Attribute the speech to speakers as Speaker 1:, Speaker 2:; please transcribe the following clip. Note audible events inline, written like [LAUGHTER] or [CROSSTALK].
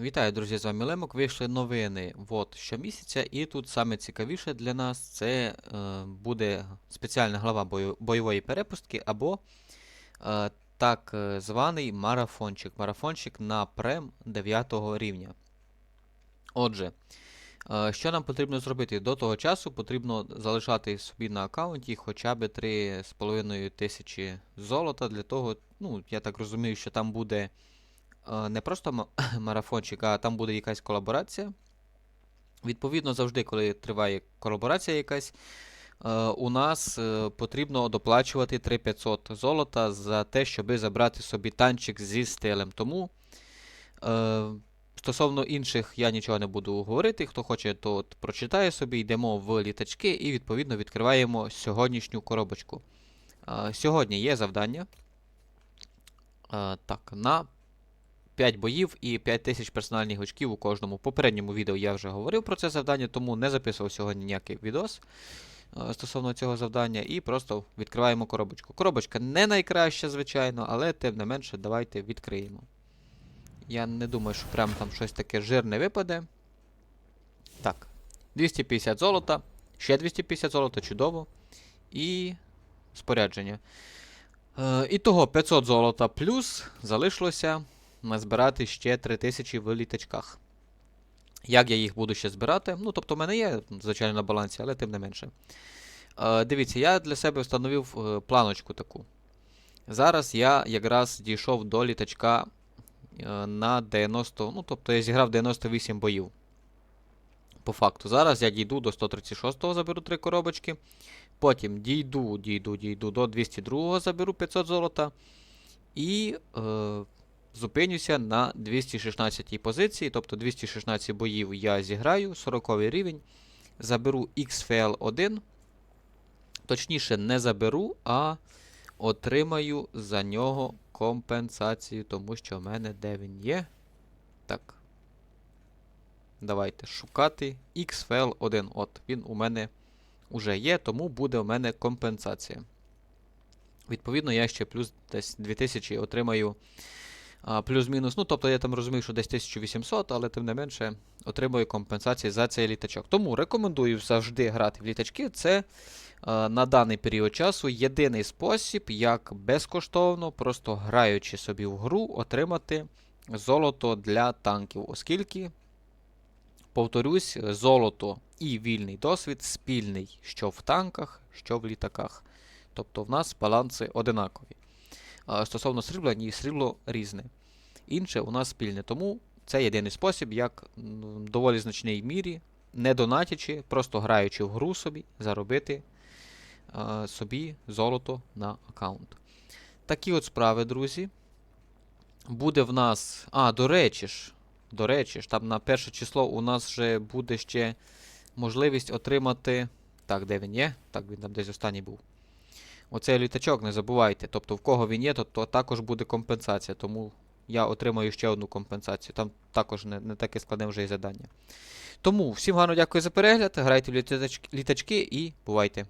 Speaker 1: Вітаю, друзі, з вами Лемок. Вийшли новини от щомісяця, і тут саме цікавіше для нас це е, буде спеціальна глава бою- бойової перепустки або е, так е, званий марафончик. Марафончик на прем 9 рівня. Отже, е, що нам потрібно зробити? До того часу потрібно залишати собі на аккаунті хоча б 3,5 тисячі золота для того, ну, я так розумію, що там буде не просто [COUGHS] марафончик, а там буде якась колаборація. Відповідно, завжди, коли триває колаборація якась, е, у нас е, потрібно доплачувати 3500 золота за те, щоби забрати собі танчик зі стилем. Тому е, стосовно інших я нічого не буду говорити. Хто хоче, то прочитає собі, йдемо в літачки і відповідно відкриваємо сьогоднішню коробочку. Е, сьогодні є завдання. Е, так, на 5 боїв і 5 тисяч персональних очків у кожному. В попередньому відео я вже говорив про це завдання, тому не записував сьогодні ніякий відос е, стосовно цього завдання. І просто відкриваємо коробочку. Коробочка не найкраща, звичайно, але тим не менше давайте відкриємо. Я не думаю, що прям там щось таке жирне випаде. Так, 250 золота, ще 250 золота, чудово. І спорядження. Е, Ітого 500 золота плюс залишилося назбирати ще 3000 в літачках. Як я їх буду ще збирати? Ну, тобто, в мене є, звичайно, на балансі, але тим не менше. Е, дивіться, я для себе встановив е, планочку таку. Зараз я якраз дійшов до літачка е, на 90. Ну, тобто я зіграв 98 боїв. По факту. Зараз я дійду до 136-го, заберу 3 коробочки. Потім дійду, дійду, дійду до 202-го, заберу 500 золота. І е, зупинюся на 216 позиції. Тобто 216 боїв я зіграю, 40 рівень. Заберу XFL 1. Точніше, не заберу, а отримаю за нього компенсацію, тому що в мене де він є. Так. Давайте шукати XFL 1. От, він у мене уже є, тому буде у мене компенсація. Відповідно, я ще плюс десь 2000 отримаю плюс-мінус. Ну, тобто я там розумію, що десь 1800, але тим не менше отримую компенсації за цей літачок. Тому рекомендую завжди грати в літачки. Це на даний період часу єдиний спосіб, як безкоштовно, просто граючи собі в гру, отримати золото для танків, оскільки. Повторюсь, золото і вільний досвід спільний, що в танках, що в літаках. Тобто в нас баланси одинакові. Стосовно срібла, ні, срібло різне. Інше у нас спільне. Тому це єдиний спосіб, як в доволі значній мірі, не донатячи, просто граючи в гру собі, заробити собі золото на аккаунт. Такі от справи, друзі. Буде в нас. А, до речі ж. До речі ж, там на перше число у нас вже буде ще можливість отримати. Так, де він є? Так, він там десь останній був. Оцей літачок, не забувайте. Тобто, в кого він є, то, то також буде компенсація. Тому я отримаю ще одну компенсацію. Там також не, не таке складне вже і завдання. Тому всім гарно дякую за перегляд. Грайте в літачки і бувайте!